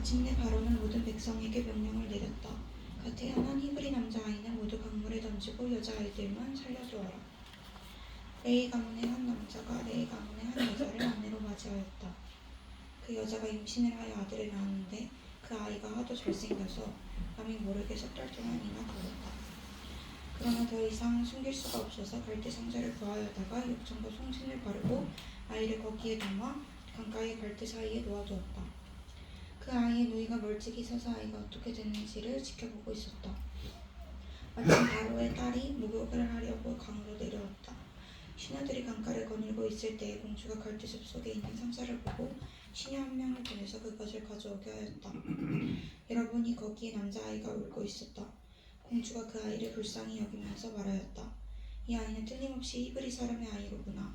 마침내 바로는 모든 백성에게 명령을 내렸다. 가 태어난 히브리 남자아이는 모두 강물에 던지고 여자아이들만 살려두어라. 레이 가문의 한 남자가 레이 가문의 한 여자를 아내로 맞이하였다. 그 여자가 임신을 하여 아들을 낳았는데 그 아이가 하도 잘생겨서 남이 모르게 석 달 동안이나 걸었다. 그러나 더 이상 숨길 수가 없어서 갈대 상자를 구하여다가 욕정과 송진을 바르고 아이를 거기에 담아 강가의 갈대 사이에 놓아두었다. 그 아이의 누이가 멀찍이 서서 아이가 어떻게 됐는지를 지켜보고 있었다. 마침 바로의 딸이 목욕을 하려고 강으로 내려왔다. 시녀들이 강가를 거닐고 있을 때에 공주가 갈대숲 속에 있는 상자를 보고 시녀 한 명을 보내서 그것을 가져오게 하였다. 여러분이 거기에 남자아이가 울고 있었다. 공주가 그 아이를 불쌍히 여기면서 말하였다. 이 아이는 틀림없이 히브리 사람의 아이로구나.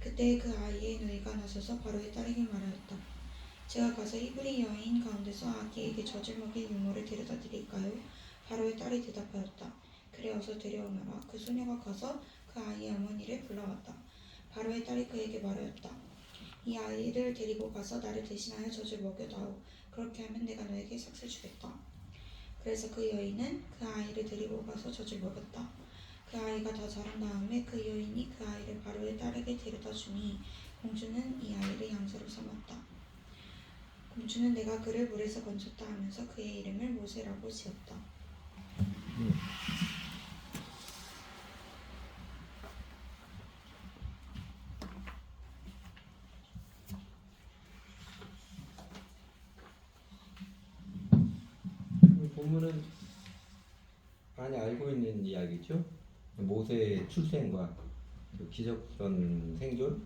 그때 그 아이의 누이가 나서서 바로의 딸에게 말하였다. 제가 가서 히브리 여인 가운데서 아기에게 젖을 먹일 유모를 데려다 드릴까요? 바로의 딸이 대답하였다. 그래 어서 데려오너라. 그 소녀가 가서 그 아이의 어머니를 불러왔다. 바로의 딸이 그에게 말하였다. 이 아이를 데리고 가서 나를 대신하여 젖을 먹여다오. 그렇게 하면 내가 너에게 삭슬 주겠다. 그래서 그 여인은 그 아이를 데리고 가서 젖을 먹였다. 그 아이가 다 자란 다음에 그 여인이 그 아이를 바로의 딸에게 데려다 주니 공주는 이 아이를 양서로 삼았다. 공주는 내가 그를 물에서 건졌다 하면서 그의 이름을 모세라고 지었다. 이 본문은 많이 알고 있는 이야기죠. 모세의 출생과 그 기적전 생존,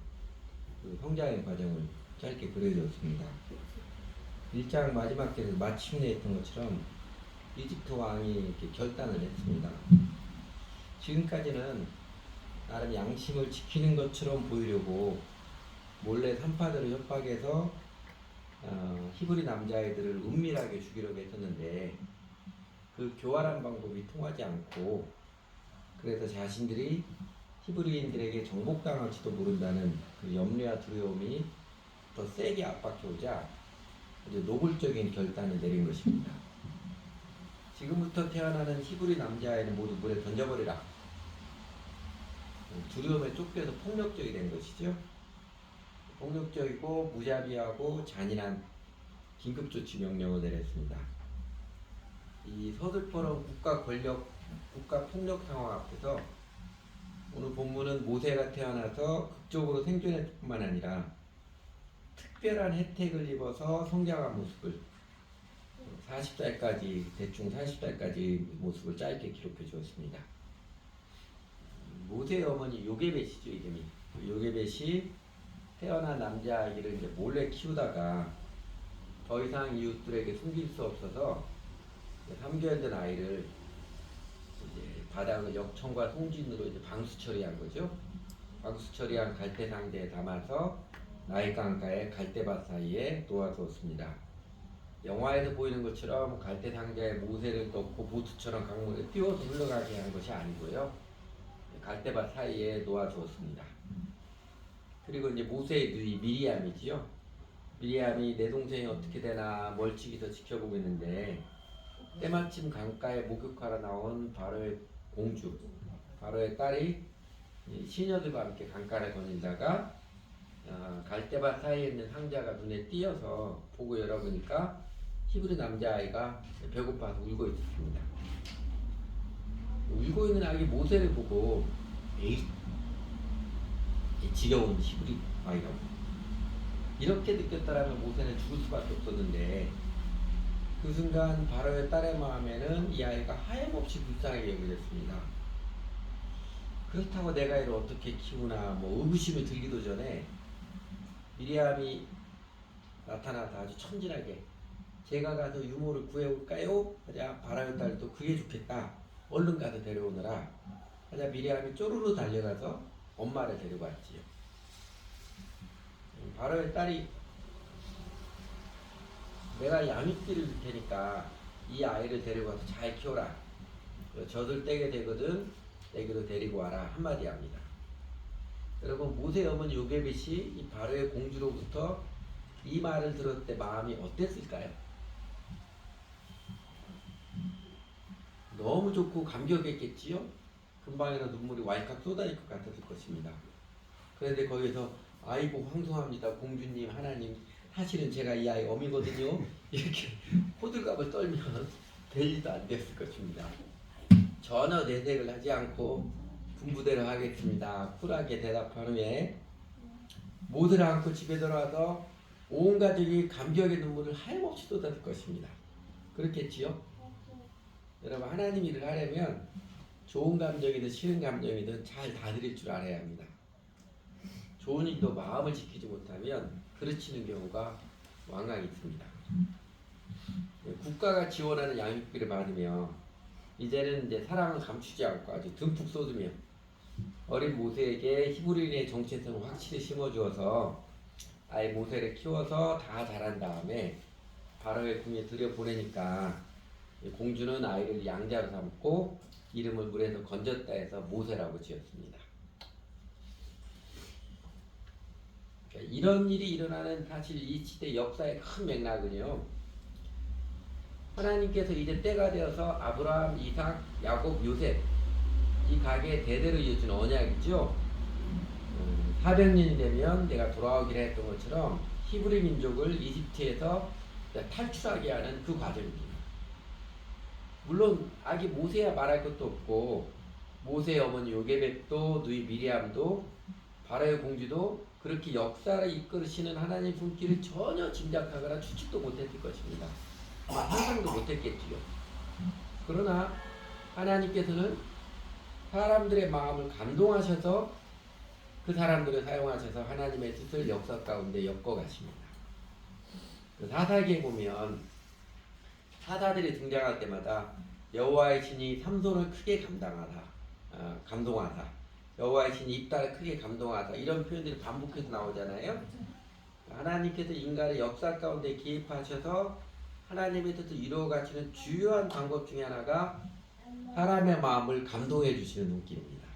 그 성장의 과정을 짧게 그려줬습니다. 1장 마지막 절에서 마침내 했던 것처럼 이집트 왕이 이렇게 결단을 했습니다. 지금까지는 나름 양심을 지키는 것처럼 보이려고 몰래 산파들을 협박해서 어, 히브리 남자애들을 은밀하게 죽이려고 했었는데 그 교활한 방법이 통하지 않고 그래서 자신들이 히브리인들에게 정복당할지도 모른다는 그 염려와 두려움이 더 세게 압박해오자 이제 노골적인 결단을 내린 것입니다. 지금부터 태어나는 히브리 남자애는 모두 물에 던져버리라. 두려움에 쫓겨서 폭력적이 된 것이죠. 폭력적이고 무자비하고 잔인한 긴급조치 명령을 내렸습니다. 이 서슬퍼런 국가 권력, 국가 폭력 상황 앞에서 오늘 본문은 모세가 태어나서 극적으로 생존했을 뿐만 아니라 특별한 혜택을 입어서 성장한 모습을 40살까지 대충 40살까지 모습을 짧게 기록해 주었습니다. 모세의 어머니 요게벳이죠 이름이 요게벳이 태어난 남자아이를 이제 몰래 키우다가 더 이상 이웃들에게 숨길 수 없어서 3개월 된 아이를 이제 바닥을 역청과 송진으로 이제 방수 처리한 거죠. 방수 처리한 갈대 상자에 담아서 나일강가의 갈대밭 사이에 놓아두었습니다. 영화에서 보이는 것처럼 갈대 상자에 모세를 넣고 보트처럼 강물에 띄워서 흘러가게 한 것이 아니고요. 갈대밭 사이에 놓아두었습니다. 그리고 이제 모세의 누이 미리암이지요. 미리암이 내 동생이 어떻게 되나 멀찍이서 지켜보고 있는데 때마침 강가에 목욕하러 나온 바로의 공주, 바로의 딸이 이 시녀들과 함께 강가를 거닐다가 어, 갈대밭 사이에 있는 상자가 눈에 띄어서 보고 열어보니까 히브리 남자아이가 배고파서 울고 있었습니다. 울고 있는 아기 모세를 보고 에이 이 지겨운 히브리 아이라고 이렇게 느꼈다라면 모세는 죽을 수밖에 없었는데 그 순간 바로의 딸의 마음에는 이 아이가 하염없이 불쌍하게 여겨졌습니다. 그렇다고 내가 이를 어떻게 키우나 뭐 의구심이 들기도 전에 미리암이 나타나서 아주 천진하게 제가 가서 유모를 구해올까요? 하자 바라의 딸도 그게 좋겠다. 얼른 가서 데려오너라. 하자 미리암이 쪼르르 달려가서 엄마를 데리고 왔지요. 음, 바로의 딸이 내가 양육비를 줄 테니까 이 아이를 데리고 와서 잘 키워라. 젖을 떼게 되거든 내게로 데리고 와라 한마디 합니다. 여러분 모세 어머니 요게벳이 이 바로의 공주로부터 이 말을 들을 때 마음이 어땠을까요? 너무 좋고 감격했겠지요? 금방이나 눈물이 왈칵 쏟아질 것 같았을 것입니다. 그런데 거기서 아이고 황송합니다 공주님 하나님 사실은 제가 이 아이 어미거든요 이렇게 호들갑을 떨면 될 일도 안 됐을 것입니다. 전혀 내색을 하지 않고 군부대로 하겠습니다. 쿨하게 대답한 후에 모세를 안고 집에 들어와서 온 가족이 감격의 눈물을 하염없이 쏟았을 것입니다. 그렇겠지요? 여러분 하나님 일을 하려면 좋은 감정이든 싫은 감정이든 잘 다스릴 줄 알아야 합니다. 좋은 일도 마음을 지키지 못하면 그르치는 경우가 왕왕 있습니다. 네, 국가가 지원하는 양육비를 받으며 이제는 이제 사랑을 감추지 않고 아주 듬뿍 쏟으며 어린 모세에게 히브리인의 정체성을 확실히 심어주어서 아이 모세를 키워서 다 자란 다음에 바로의 궁에 들여 보내니까 공주는 아이를 양자로 삼고 이름을 물에서 건졌다 해서 모세라고 지었습니다. 그러니까 이런 일이 일어나는 사실 이 시대 역사의 큰 맥락은요. 하나님께서 이제 때가 되어서 아브라함, 이삭, 야곱, 요셉 이 가게의 대대로 이어진 언약이죠. 음, 400년이 되면 내가 돌아오기로 했던 것처럼 히브리 민족을 이집트에서 탈출하게 하는 그 과정입니다. 물론 아기 모세야 말할 것도 없고 모세의 어머니 요게벳도 누이 미리암도 바로의 공주도 그렇게 역사를 이끌으시는 하나님 손길을 전혀 짐작하거나 추측도 못했을 것입니다. 상상도 못했겠지요. 그러나 하나님께서는 사람들의 마음을 감동하셔서 그 사람들을 사용하셔서 하나님의 뜻을 역사 가운데 엮어가십니다. 그 사사기에 보면 사사들이 등장할 때마다 여호와의 신이 삼손을 크게 감당하다, 아, 감동하다. 여호와의 신이 입다를 크게 감동하다. 이런 표현들이 반복해서 나오잖아요. 하나님께서 인간의 역사 가운데 개입하셔서 하나님의 뜻을 이루어 가시는 주요한 방법 중에 하나가 사람의 마음을 감동해 주시는 눈길입니다.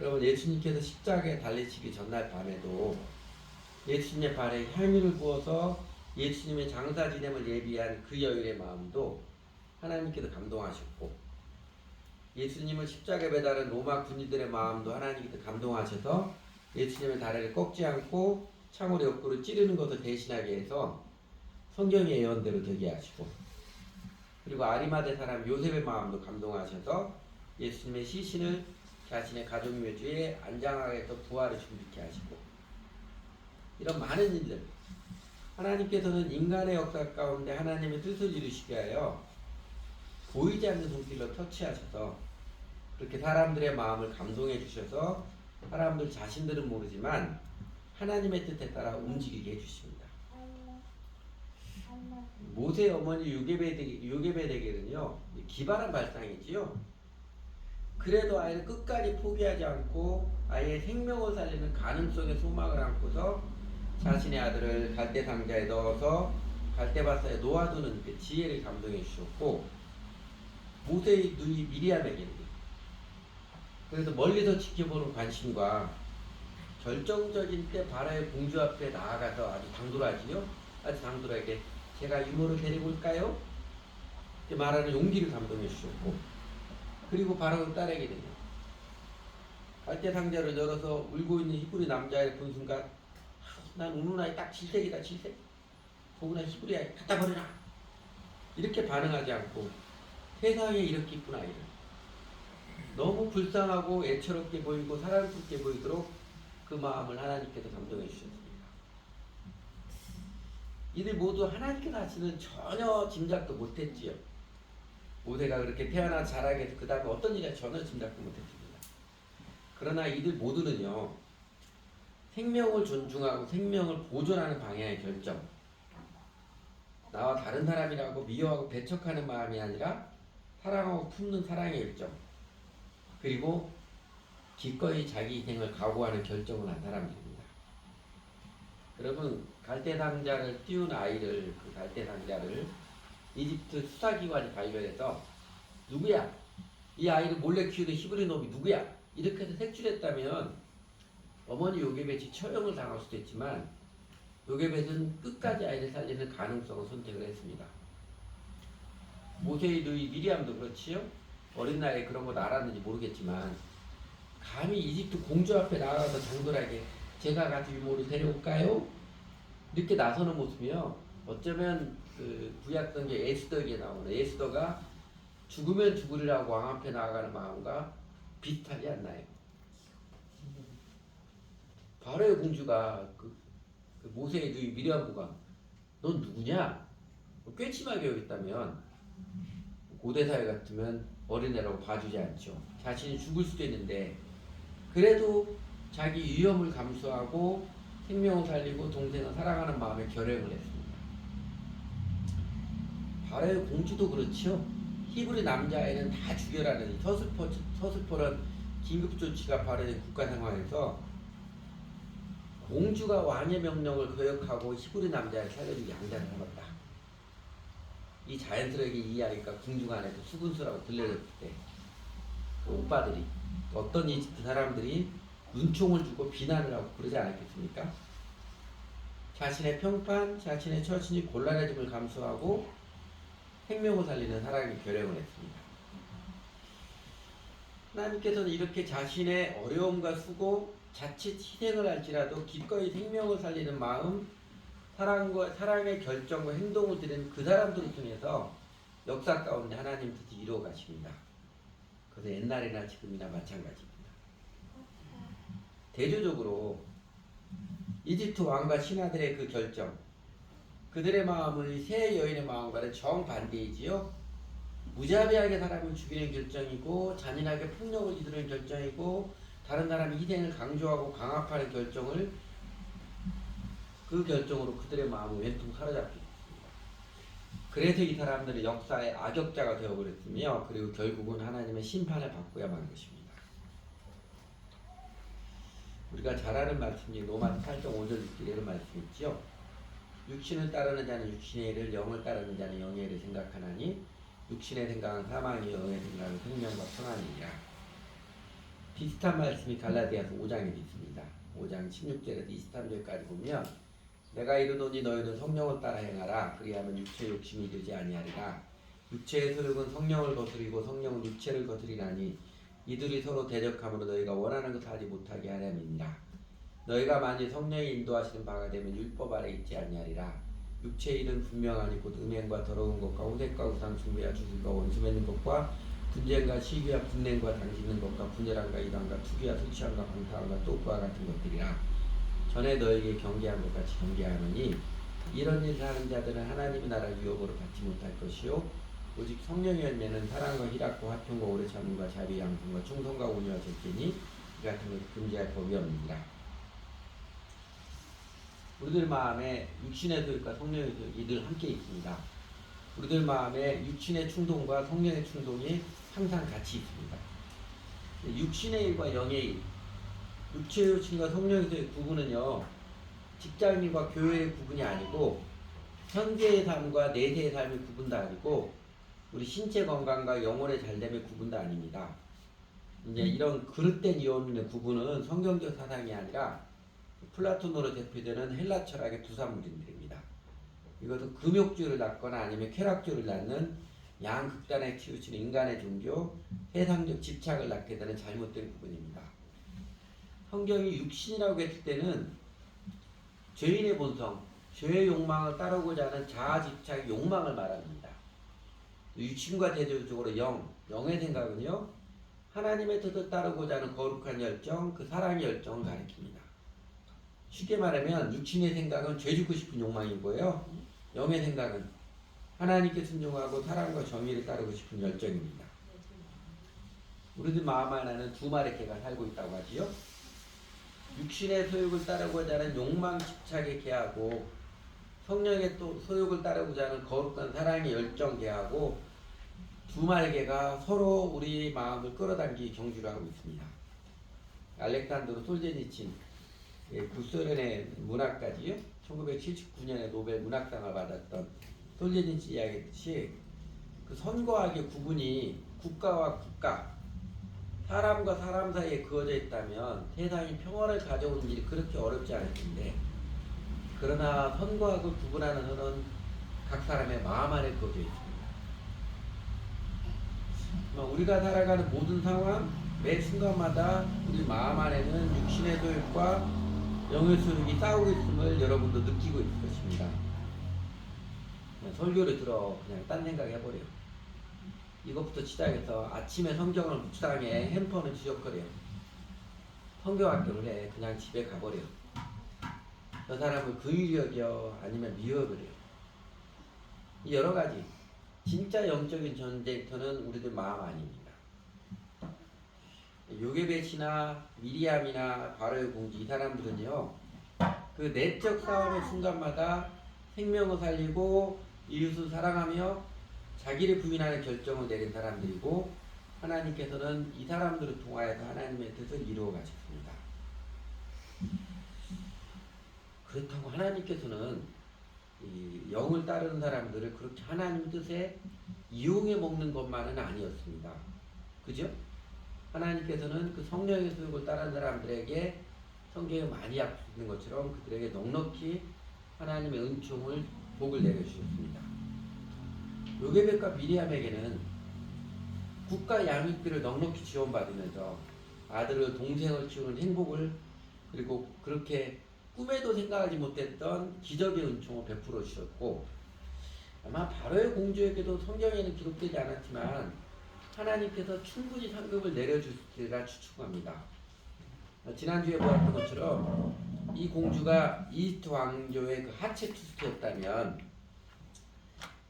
여러분 예수님께서 십자가에 달리시기 전날 밤에도 예수님의 발에 향유를 부어서 예수님의 장사 지냄을 예비한 그 여인의 마음도 하나님께서 감동하셨고 예수님을 십자가에 매달은 로마 군인들의 마음도 하나님께서 감동하셔서 예수님의 다리를 꺾지 않고 창으로 옆구를 찌르는 것을 대신하게 해서 성경의 예언대로 되게 하시고 그리고 아리마대 사람 요셉의 마음도 감동하셔서 예수님의 시신을 자신의 가족 묘지에 안장하게 해서 부활을 준비케 하시고 이런 많은 일들. 하나님께서는 인간의 역사 가운데 하나님의 뜻을 이루시게 하여 보이지 않는 손길로 터치하셔서 그렇게 사람들의 마음을 감동해 주셔서 사람들 자신들은 모르지만 하나님의 뜻에 따라 움직이게 해주십니다. 모세 어머니 요게베드 요게베드에게는요 기발한 발상이지요. 그래도 아이를 끝까지 포기하지 않고 아이의 생명을 살리는 가능성의 소망을 안고서 자신의 아들을 갈대 상자에 넣어서 갈대바사에 놓아두는 그 지혜를 감동해 주셨고 모세의 누이 미리암에게는 그래서 멀리서 지켜보는 관심과 결정적인 때 바라의 공주 앞에 나아가서 아주 당돌하지요. 아주 당돌하게 제가 유모를 데리고 올까요? 말하는 용기를 감동해 주셨고 그리고 바로 딸에게는요. 갈대 상자를 열어서 울고 있는 히브리 남자를 본 순간 아, 난 우는 아이 딱 질색이다 질색 더구나 히브리 아이 갖다 버려라 이렇게 반응하지 않고 세상에 이렇게 이쁜 아이를 너무 불쌍하고 애처롭게 보이고 사랑스럽게 보이도록 그 마음을 하나님께서 감동해 주셨습니다. 이들 모두 하나님께서 하시는 전혀 짐작도 못했지요. 모세가 그렇게 태어나 자라게 그 다음에 어떤 일이 전혀 짐작도 못했습니다. 그러나 이들 모두는요, 생명을 존중하고 생명을 보존하는 방향의 결정, 나와 다른 사람이라고 미워하고 배척하는 마음이 아니라 사랑하고 품는 사랑의 결정, 그리고 기꺼이 자기 인생을 각오하는 결정을 한 사람들입니다. 여러분 갈대 상자를 띄운 아이를 그 갈대 상자를 이집트 수사기관이 발견해서 누구야? 이 아이를 몰래 키우는 히브리 놈이 누구야? 이렇게 해서 색출했다면 어머니 요괴배치 처형을 당할 수도 있지만 요게벳은 끝까지 아이를 살리는 가능성을 선택을 했습니다. 모세의 누이 미리암도 그렇지요. 어린 나이에 그런 거 알았는지 모르겠지만 감히 이집트 공주 앞에 나가서 장돌하게 제가 같이 유모를 데려올까요? 이렇게 나서는 모습이요. 어쩌면 그 구약 성경 에스더에게 나오는 에스더가 죽으면 죽으리라고 왕 앞에 나아가는 마음과 비슷하지 않나요? 바로의 공주가 그, 그 모세의 누이 미리암부가 넌 누구냐? 뭐 꿰침하게 여겼다면 고대 사회 같으면 어린애라고 봐주지 않죠. 자신이 죽을 수도 있는데 그래도 자기 위험을 감수하고 생명을 살리고 동생을 사랑하는 마음에 결행을 했습니다. 바로의 공주도 그렇죠. 히브리 남자애는 다 죽여라는 이 서슬퍼 서슬퍼런 긴급 조치가 바로의 국가 상황에서 공주가 왕의 명령을 거역하고 히브리 남자를 살려주기 양자를 삼았다. 이 자연스럽게 이해하니까 궁중 안에서 수군수라고 들려졌을 때 그 오빠들이 어떤 이집트 사람들이 눈총을 주고 비난을 하고 그러지 않았겠습니까? 자신의 평판, 자신의 처신이 곤란해짐을 감수하고 생명을 살리는 사랑의 결행을 했습니다. 하나님께서는 이렇게 자신의 어려움과 수고, 자칫 희생을 할지라도 기꺼이 생명을 살리는 마음, 사랑과 사랑의 결정과 행동을 드리는 그 사람들을 통해서 역사 가운데 하나님 뜻이 이루어 가십니다. 그래서 옛날이나 지금이나 마찬가지입니다. 대조적으로 이집트 왕과 신하들의 그 결정, 그들의 마음은 새 여인의 마음과는 정반대이지요. 무자비하게 사람을 죽이는 결정이고 잔인하게 폭력을 이루는 결정이고 다른 사람의 희생을 강조하고 강압하는 결정을 그 결정으로 그들의 마음은 왼통 사로잡히게 됐습니다. 그래서 이 사람들은 역사의 악역자가 되어버렸으며 그리고 결국은 하나님의 심판을 받고야만 것입니다. 우리가 잘 아는 말씀이 로마서 8장 5절 6절에 이런 말씀이 있지요. 육신을 따르는 자는 육신의 일을 영을 따르는 자는 영의 일을 생각하나니 육신의 생각은 사망이 영의 생각은 생명과 평안이니라. 비슷한 말씀이 갈라디아서 5장에 있습니다. 5장 16절에서 23절까지 보면 내가 이르노니 너희는 성령을 따라 행하라 그리하면 육체의 욕심이 이르지 아니하리라 육체의 소욕은 성령을 거스리고 성령은 육체를 거스리나니 이들이 서로 대적함으로 너희가 원하는 것을 하지 못하게 하려니라. 너희가 만일 성령이 인도하시는 바가 되면 율법 아래 있지 아니하리라. 육체의 일은 분명하니 곧 음행과 더러운 것과 호색과 우상 숭배와 주술과 원수 맺는 것과 분쟁과 시기와 분냄과 당짓는 것과 분열함과 이단과 투기와 술 취함과 방탕함과 또과 같은 것들이라. 전에 너에게 경계한 것 같이 경계하노니 이런 일을 하는 자들은 하나님의 나라 유업으로 받지 못할 것이요 오직 성령의 열매는 사랑과 희락과 화평과 오래 참음과 자비 양성과 충성과 온유와 절제니 이 같은 것을 금지할 법이 없느니라. 우리들 마음에 육신의 소욕과 성령의 소욕이 늘 함께 있습니다. 우리들 마음에 육신의 충동과 성령의 충동이 항상 같이 있습니다. 육신의 일과 영의 일 육체의 욕심과 성령에서의 구분은요 직장인과 교회의 구분이 아니고 현재의 삶과 내세의 삶의 구분도 아니고 우리 신체 건강과 영혼의 잘됨의 구분도 아닙니다. 이제 이런 그릇된 이혼의 구분은 성경적 사상이 아니라 플라톤으로 대표되는 헬라 철학의 부산물입니다. 이것은 금욕주의를 낳거나 아니면 쾌락주의를 낳는 양극단에 치우치는 인간의 종교, 세상적 집착을 낳게 되는 잘못된 구분입니다. 성경이 육신이라고 했을 때는 죄인의 본성, 죄의 욕망을 따르고자 하는 자아 집착의 욕망을 말합니다. 육신과 대조적으로 영, 영의 생각은요, 하나님의 뜻을 따르고자 하는 거룩한 열정, 그 사랑의 열정을 가리킵니다. 쉽게 말하면 육신의 생각은 죄 짓고 싶은 욕망이고요. 영의 생각은 하나님께 순종하고 사랑과 정의를 따르고 싶은 열정입니다. 우리들 마음 안에는 두 마리 개가 살고 있다고 하지요. 육신의 소욕을 따르고자 하는 욕망 집착의 개하고 성령의 또 소욕을 따르고자 하는 거룩한 사랑의 열정 개하고 두 마리 개가 서로 우리 마음을 끌어당기 경주를 하고 있습니다. 알렉산드로 솔제니친 예, 구소련의 문학가지요. 1979년에 노벨 문학상을 받았던 솔제니친 이야기듯이 그 선거학의 구분이 국가와 국가 사람과 사람 사이에 그어져 있다면 세상이 평화를 가져오는 일이 그렇게 어렵지 않을 텐데 그러나 선거하고 구분하는 선은 각 사람의 마음 안에 꺼져 있습니다. 뭐 우리가 살아가는 모든 상황, 매 순간마다 우리 마음 안에는 육신의 소욕과 영의 소욕이 싸우고 있음을 여러분도 느끼고 있을 것입니다. 설교를 들어 그냥 딴 생각 해버려요. 이것부터 시작해서 아침에 성경을 묵상해 핸폰을 지적거려요. 성경학교를 해 그냥 집에 가버려요. 저 사람을 여겨 아니면 미워버려요. 이 여러 가지 진짜 영적인 전쟁터는 우리들 마음 아닙니다. 요게벳이나 미리암이나 바로의 공주 이 사람들은요 그 내적 싸움의 순간마다 생명을 살리고 이웃을 사랑하며 자기를 부인하는 결정을 내린 사람들이고 하나님께서는 이 사람들을 통하여서 하나님의 뜻을 이루어 가셨습니다. 그렇다고 하나님께서는 이 영을 따르는 사람들을 그렇게 하나님 뜻에 이용해 먹는 것만은 아니었습니다. 그죠? 하나님께서는 그 성령의 소욕을 따르는 사람들에게 성경에 많이 약속된 것처럼 그들에게 넉넉히 하나님의 은총을 복을 내려주셨습니다. 요게벳과 미리암에게는 국가 양육비를 넉넉히 지원받으면서 아들을 동생을 키우는 행복을 그리고 그렇게 꿈에도 생각하지 못했던 기적의 은총을 베풀어 주셨고 아마 바로의 공주에게도 성경에는 기록되지 않았지만 하나님께서 충분히 상급을 내려주시리라 추측합니다. 어, 지난주에 보았던 것처럼 이 공주가 이스트 왕조의 그 하체 투스였다면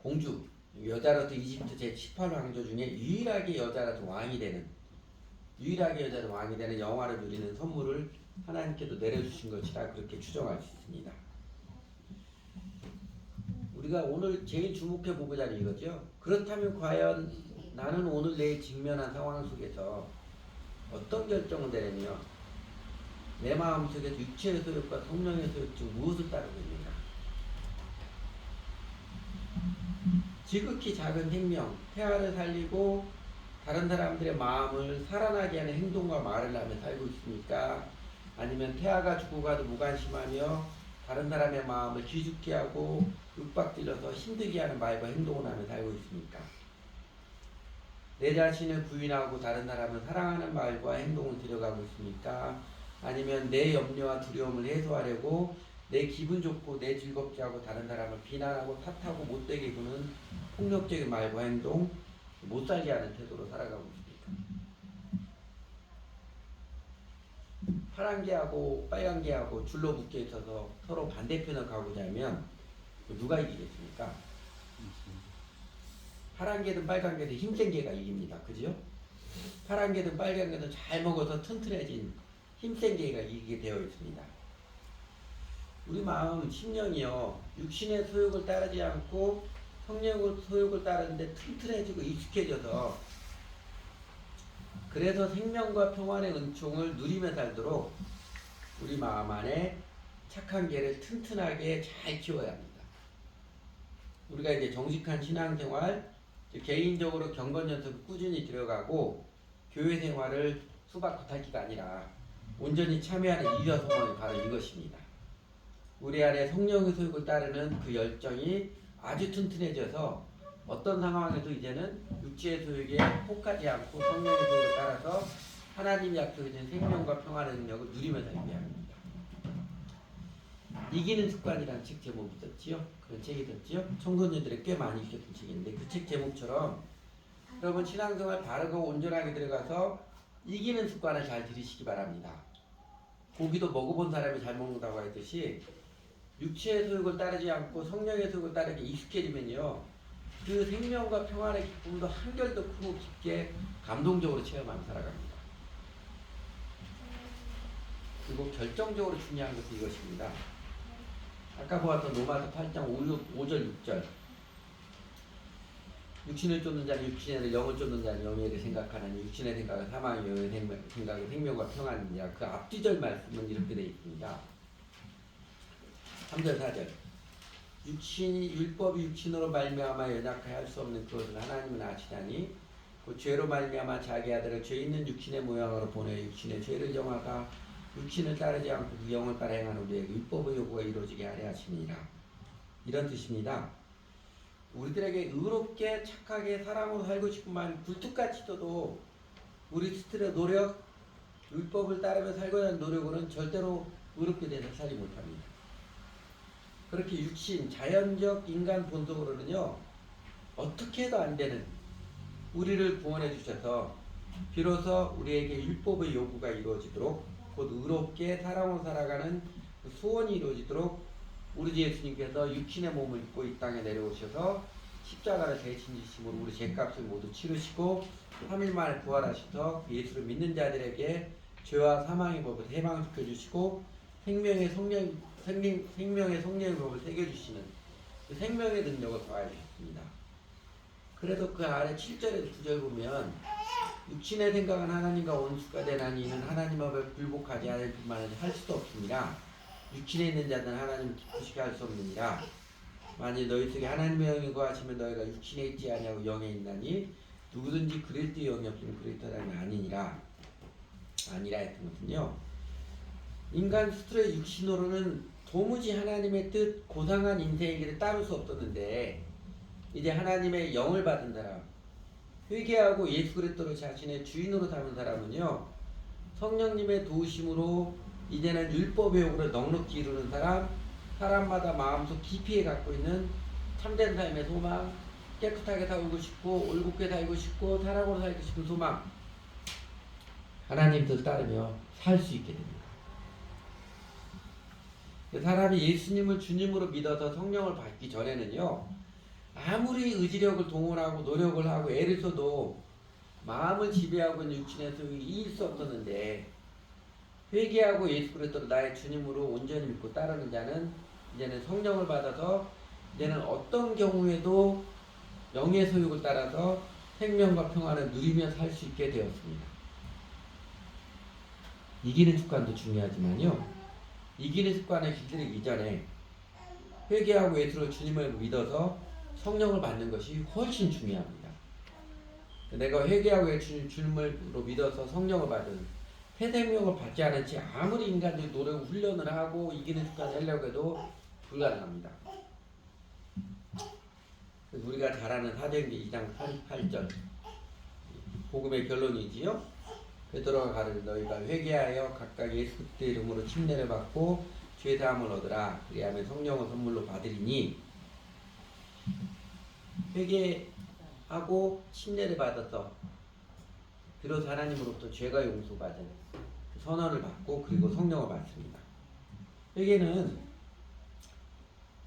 공주 여자로서 이집트 제 18 왕조 중에 유일하게 여자라서 왕이 되는 유일하게 여자로 왕이 되는 영화를 누리는 선물을 하나님께도 내려주신 것이라 그렇게 추정할 수 있습니다. 우리가 오늘 제일 주목해 보고자 하는 이거죠. 그렇다면 과연 나는 오늘 내 직면한 상황 속에서 어떤 결정을 내리며 내 마음속에서 육체의 소욕과 성령의 소욕 중 무엇을 따르고 있는가? 지극히 작은 생명, 태아를 살리고 다른 사람들의 마음을 살아나게 하는 행동과 말을 하며 살고 있습니까? 아니면 태아가 죽어가도 무관심하며 다른 사람의 마음을 기죽게 하고 윽박질러서 힘들게 하는 말과 행동을 하며 살고 있습니까? 내 자신을 부인하고 다른 사람을 사랑하는 말과 행동을 들여가고 있습니까? 아니면 내 염려와 두려움을 해소하려고 내 기분 좋고 내 즐겁게 하고 다른 사람을 비난하고 탓하고 못되게 구는 폭력적인 말과 행동, 못 살게 하는 태도로 살아가고 있습니까? 파란 개하고 빨간 개하고 줄로 묶여 있어서 서로 반대편을 가고자 하면 누가 이기겠습니까? 파란 개든 빨간 개든 힘센 개가 이깁니다. 그죠? 파란 개든 빨간 개든 잘 먹어서 튼튼해진 힘센 개가 이기게 되어 있습니다. 우리 마음, 심령이요, 육신의 소욕을 따르지 않고 성령의 소욕을 따르는데 튼튼해지고 익숙해져서 그래서 생명과 평안의 은총을 누리며 살도록 우리 마음 안에 착한 개를 튼튼하게 잘 키워야 합니다. 우리가 이제 정직한 신앙생활, 개인적으로 경건 연습 꾸준히 들어가고 교회 생활을 수박 겉핥기가 아니라 온전히 참여하는 이유와 소망이 바로 이것입니다. 우리 안에 성령의 소욕을 따르는 그 열정이 아주 튼튼해져서 어떤 상황에도 이제는 육체의 소욕에 혹하지 않고 성령의 소욕을 따라서 하나님이 약속해준 생명과 평안의 능력을 누리며 살게 합니다. 이기는 습관이라는 책 제목이 있었지요. 그런 책이 있었지요. 청소년들이 꽤 많이 읽혔던 책인데 그 책 제목처럼 여러분 신앙생활 바르고 온전하게 들어가서 이기는 습관을 잘 들이시기 바랍니다. 고기도 먹어본 사람이 잘 먹는다고 했듯이 육체의 소욕을 따르지 않고 성령의 소욕을 따르게 익숙해지면요. 그 생명과 평안의 기쁨도 한결 더 크고 깊게 감동적으로 체험하며 살아갑니다. 그리고 결정적으로 중요한 것은 이것입니다. 아까 보았던 로마서 8장 5, 절 6절 육신을 쫓는 자는 육신의 영을 쫓는 자는 를 생각하는 육신의 생각은 사망의 영의 생명- 생각은 생명과 평안이냐 그 앞뒤절 말씀은 이렇게 되어 있습니다. 3절 4절 육신이 율법이 육신으로 말미암아 연약하여 할 수 없는 그것을 하나님은 아시다니 그 죄로 말미암아 자기 아들을 죄 있는 육신의 모양으로 보내 육신의 죄를 정하가 육신을 따르지 않고 그 영을 따라 행하는 우리에게 율법의 요구가 이루어지게 하려 하심이니라. 이런 뜻입니다. 우리들에게 의롭게 착하게 사랑으로 살고 싶으면 굴뚝같이 떠도 우리 스스로의 노력, 율법을 따르며 살고자 하는 노력으로는 절대로 의롭게 돼서 살지 못합니다. 그렇게 육신, 자연적 인간 본성으로는요, 어떻게 해도 안 되는 우리를 구원해 주셔서 비로소 우리에게 율법의 요구가 이루어지도록 곧 의롭게 사랑으로 살아가는 그 소원이 이루어지도록 우리 주 예수님께서 육신의 몸을 입고 이 땅에 내려오셔서 십자가를 대신 지심으로 우리 죄값을 모두 치르시고 3일 만에 부활하셔서 그 예수를 믿는 자들에게 죄와 사망의 법을 해방시켜 주시고 생명의 성령 생명, 생명의 성령의 법을 새겨 주시는 그 생명의 능력을 더하여 주셨습니다. 그래도 그 아래 7절에서 9절 보면 육신의 생각은 하나님과 원수가 되나니 이는 하나님 앞에 불복하지 않을 뿐만 아니라 할 수도 없습니다. 육신에 있는 자는 하나님 기쁘시게 할 수 없느니라. 만일 너희 속에 하나님의 영이 거하시면 너희가 육신에 있지 아니하고 영에 있나니 누구든지 그리스도 영이 없으면 그리스도 사람이 아니니라. 아니라 했던 것은요. 인간 스스로의 육신으로는 도무지 하나님의 뜻 고상한 길을 따를 수 없었는데 이제 하나님의 영을 받은 사람 회개하고 예수 그리스도를 자신의 주인으로 삼은 사람은요 성령님의 도우심으로 이제는 율법의 요구를 넉넉히 이루는 사람 사람마다 마음속 깊이에 갖고 있는 참된 삶의 소망 깨끗하게 살고 싶고 올곧게 살고 싶고 사랑으로 살고 싶은 소망 하나님 뜻 따르며 살 수 있게 됩니다. 사람이 예수님을 주님으로 믿어서 성령을 받기 전에는요 아무리 의지력을 동원하고 노력을 하고 애를 써도 마음을 지배하고 있는 육신의 소용이 이길 수 없었는데 회개하고 예수 그리스도를 나의 주님으로 온전히 믿고 따르는 자는 이제는 성령을 받아서 이제는 어떤 경우에도 영의 소욕을 따라서 생명과 평안을 누리며 살 수 있게 되었습니다. 이기는 습관도 중요하지만요. 이기는 습관을 길들이기 전에 회개하고 예수를 주님을 믿어서 성령을 받는 것이 훨씬 중요합니다. 내가 회개하고 예수 주님으로 믿어서 성령을 받은 새 생명을 받지 않은지 아무리 인간들이 노력 훈련을 하고 이기는 습관을 하려고 해도 불가능합니다. 우리가 잘 아는 사도행전 2장 38절 복음의 결론이지요. 베드로가 가르쳐 너희가 회개하여 각각 예수 그리스도 이름으로 침례를 받고 죄 사함을 얻으라 그리하면 성령을 선물로 받으리니 회개하고 침례를 받아서 비로소 하나님으로부터 죄가 용서받은 그 선언을 받고 그리고 성령을 받습니다. 회개는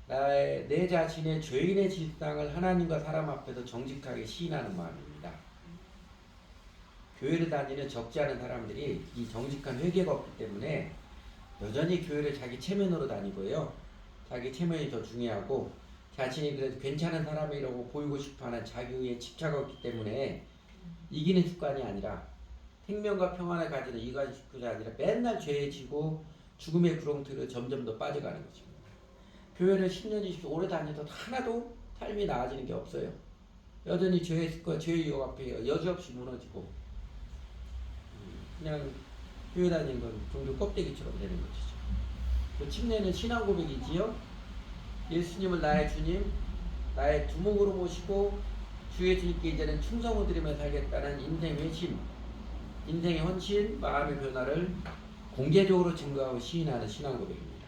나의 내 자신의 죄인의 질상을 하나님과 사람 앞에서 정직하게 시인하는 마음입니다. 교회를 다니는 적지 않은 사람들이 이 정직한 회개가 없기 때문에 여전히 교회를 자기 체면으로 다니고요. 자기 체면이 더 중요하고 자신이 그래도 괜찮은 사람이라고 보이고 싶어하는 자기의 집착이 없기 때문에 이기는 습관이 아니라 생명과 평안을 가지는 이관 습관이 아니라 맨날 죄에 지고 죽음의 구렁텅이로 점점 더 빠져가는 것입니다. 교회를 10년, 20년 오래 다녀도 하나도 삶이 나아지는 게 없어요. 여전히 죄의 습관, 죄의 유혹 앞에 여지없이 무너지고 음, 그냥 교회 다니는 건 종교 껍데기처럼 되는 것이죠. 그 침례는 신앙 고백이지요. 예수님을 나의 주님, 나의 두목으로 모시고 주 예수님께 이제는 충성을 드리며 살겠다는 인생 회심, 인생의 헌신, 마음의 변화를 공개적으로 증거하고 시인하는 신앙 고백입니다.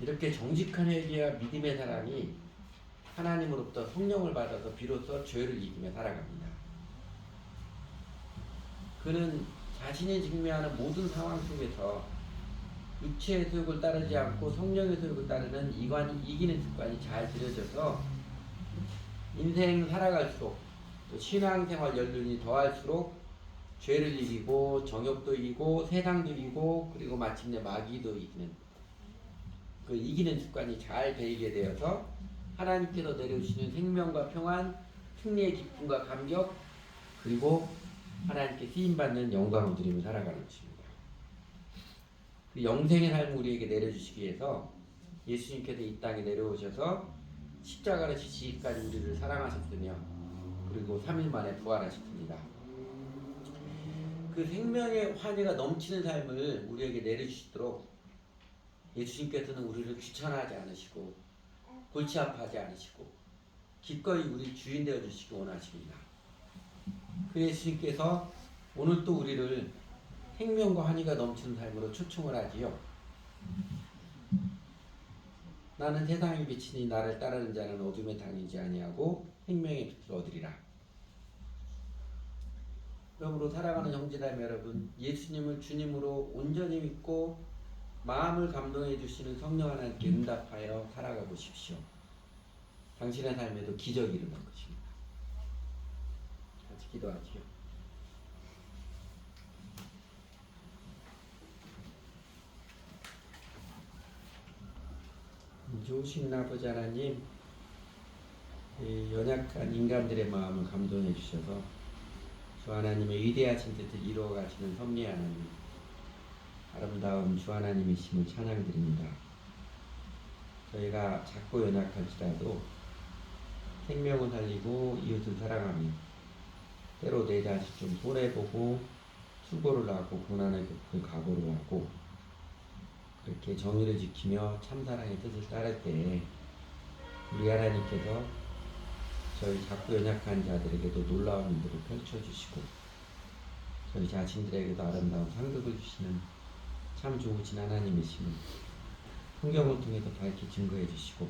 이렇게 정직한 회개와 믿음의 사람이 하나님으로부터 성령을 받아서 비로소 죄를 이기며 살아갑니다. 그는 자신이 직면하는 모든 상황 속에서 육체의 소욕을 따르지 않고 성령의 소욕을 따르는 이관 이기는 습관이 잘 들여져서 인생 살아갈수록 또 신앙생활 연륜이 더할수록 죄를 이기고 정욕도 이기고 세상도 이기고 그리고 마침내 마귀도 이기는 그 이기는 습관이 잘 배이게 되어서 하나님께서 내려주시는 생명과 평안, 승리의 기쁨과 감격 그리고 하나님께 쓰임받는 영광을 누리며 살아가는 것입니다. 그 영생의 삶을 우리에게 내려주시기 위해서 예수님께서 이 땅에 내려오셔서 십자가를 지시기까지 우리를 사랑하셨으며 그리고 3일 만에 부활하셨습니다. 그 생명의 환희가 넘치는 삶을 우리에게 내려주시도록 예수님께서는 우리를 귀찮아하지 않으시고 골치 아파하지 않으시고 기꺼이 우리 주인 되어 주시기 원하십니다. 그 예수님께서 오늘 또 우리를 생명과 환희가 넘치는 삶으로 초청을 하지요. 나는 세상의 빛이니 나를 따르는 자는 어둠에 다니지 아니하고 생명의 빛을 얻으리라. 그러므로 사랑하는 형제자매 여러분, 예수님을 주님으로 온전히 믿고 마음을 감동해 주시는 성령 하나님께 응답하여 살아가 보십시오. 당신의 삶에도 기적이 일어날 것입니다. 기도하지요. 좋으신 아버지 하나님, 이 연약한 인간들의 마음을 감동해 주셔서 주 하나님의 위대하신 뜻을 이루어 가시는 섭리 하나님, 아름다운 주 하나님이심을 찬양드립니다. 저희가 작고 연약할지라도 생명을 살리고 이웃을 사랑하며 때로 내 자식 좀 손해보고 수고를 하고 고난의 그 각오를 하고 그렇게 정의를 지키며 참사랑의 뜻을 따를 때 우리 하나님께서 저희 작고 연약한 자들에게도 놀라운 일들을 펼쳐주시고 저희 자신들에게도 아름다운 상급을 주시는 참 좋으신 하나님이심을 성경을 통해서 밝히 증거해 주시고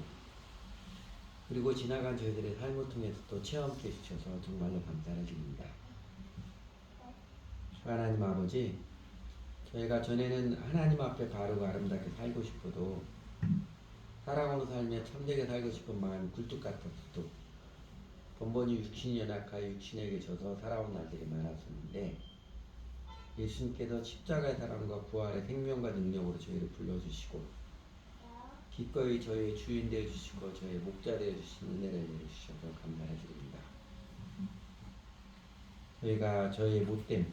그리고 지나간 저희들의 삶을 통해서 또 체험해 주셔서 정말로 감사드립니다. 주 하나님 아버지 저희가 전에는 하나님 앞에 바르고 아름답게 살고 싶어도 사랑으로 살며 참되게 살고 싶은 마음이 굴뚝 같았어도 번번이 육신이 연약하여 육신에게 져서 살아온 날들이 많았었는데 예수님께서 십자가의 사랑과 부활의 생명과 능력으로 저희를 불러주시고 기꺼이 저희의 주인 되어 주시고 저희의 목자 되어 주신 은혜를 내려주셔서 감사드립니다. 저희가 저희의 못됨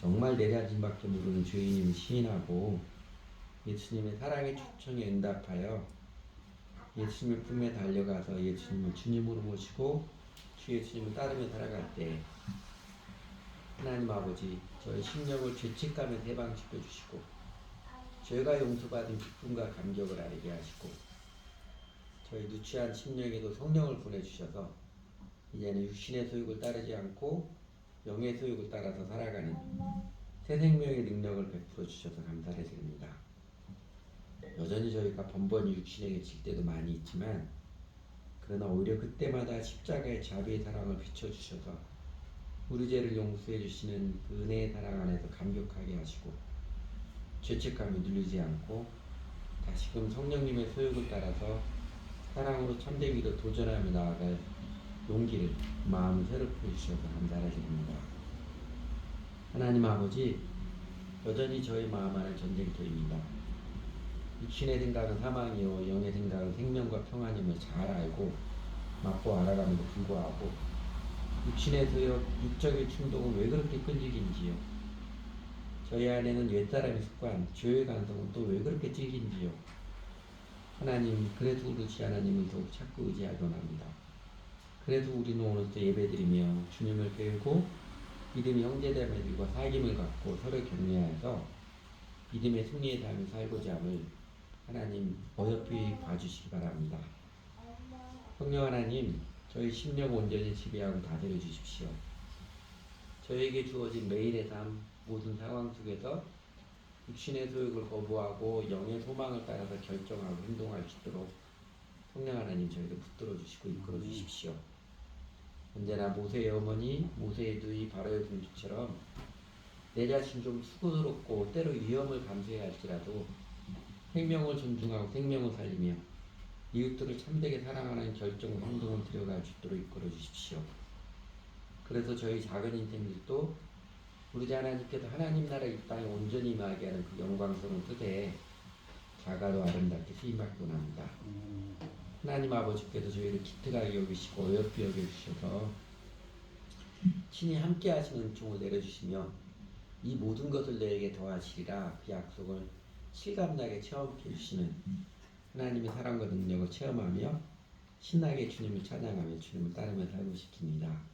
정말 내려짐밖에 모르는 주인님을 시인하고 예수님의 사랑의 초청에 응답하여 예수님의 품에 달려가서 예수님을 주님으로 모시고 주 예수님을 따르며 살아갈 때 하나님 아버지 저희 심령을 죄책감에 해방시켜 주시고 저희가 용서받은 기쁨과 감격을 알게 하시고 저희 누추한 심령에도 성령을 보내주셔서 이제는 육신의 소욕을 따르지 않고 영의 소욕을 따라서 살아가는 새 생명의 능력을 베풀어 주셔서 감사를 드립니다. 여전히 저희가 번번이 육신에게 질 때도 많이 있지만 그러나 오히려 그때마다 십자가의 자비의 사랑을 비춰주셔서 우리 죄를 용서해 주시는 그 은혜의 사랑 안에서 감격하게 하시고 죄책감이 눌리지 않고 다시금 성령님의 소욕을 따라서 사랑으로 참되기로 도전하며 나아갈 용기를 마음을 새롭게 해주셔서 감사드립니다. 하나님 아버지 여전히 저희 마음 안에 전쟁터입니다. 육신의 생각은 사망이요 영의 생각은 생명과 평안임을 잘 알고 맛보 알아감에도 불구하고 육신의 소욕, 육적의 충동은 왜 그렇게 끈질긴지요? 저희 안에는 옛사람의 습관, 죄의 간성은 또 왜 그렇게 찔긴지요? 하나님, 그래도 그렇지 하나님을 더욱 찾고 의지하기 원합니다. 그래도 우리는 오늘 또 예배드리며 주님을 배우고 믿음의 형제자매들과 사귐을 갖고 서로 격려해서 믿음의 승리의 삶을 살고자 함을 하나님 어여삐 봐주시기 바랍니다. 성령 하나님, 저희 심령 온전히 지배하고 다스려 주십시오. 저에게 주어진 매일의 삶, 모든 상황 속에서 육신의 소욕을 거부하고 영의 소망을 따라서 결정하고 행동할 수 있도록 성령 하나님 저희를 붙들어 주시고 이끌어 주십시오. 언제나 모세의 어머니, 모세의 누이 바로의 분주처럼 내 자신 좀 수고스럽고 때로 위험을 감수해야 할지라도 생명을 존중하고 생명을 살리며 이웃들을 참되게 사랑하는 결정과 행동을 들여갈 수 있도록 이끌어 주십시오. 그래서 저희 작은 인생들도 우리 자 하나님께서 하나님 나라 이 땅에 온전히 임하게 하는 그 영광스러운 뜻에 자가도 아름답게 쓰임받기 원합니다. 하나님 아버지께서 저희를 기특하게 여기시고 어여삐 여겨주셔서 친히 함께 하시는 은총을 내려주시며 이 모든 것을 너에게 더하시리라 그 약속을 실감나게 체험해 주시는 하나님의 사랑과 능력을 체험하며 신나게 주님을 찬양하며 주님을 따르며 살고 싶습니다.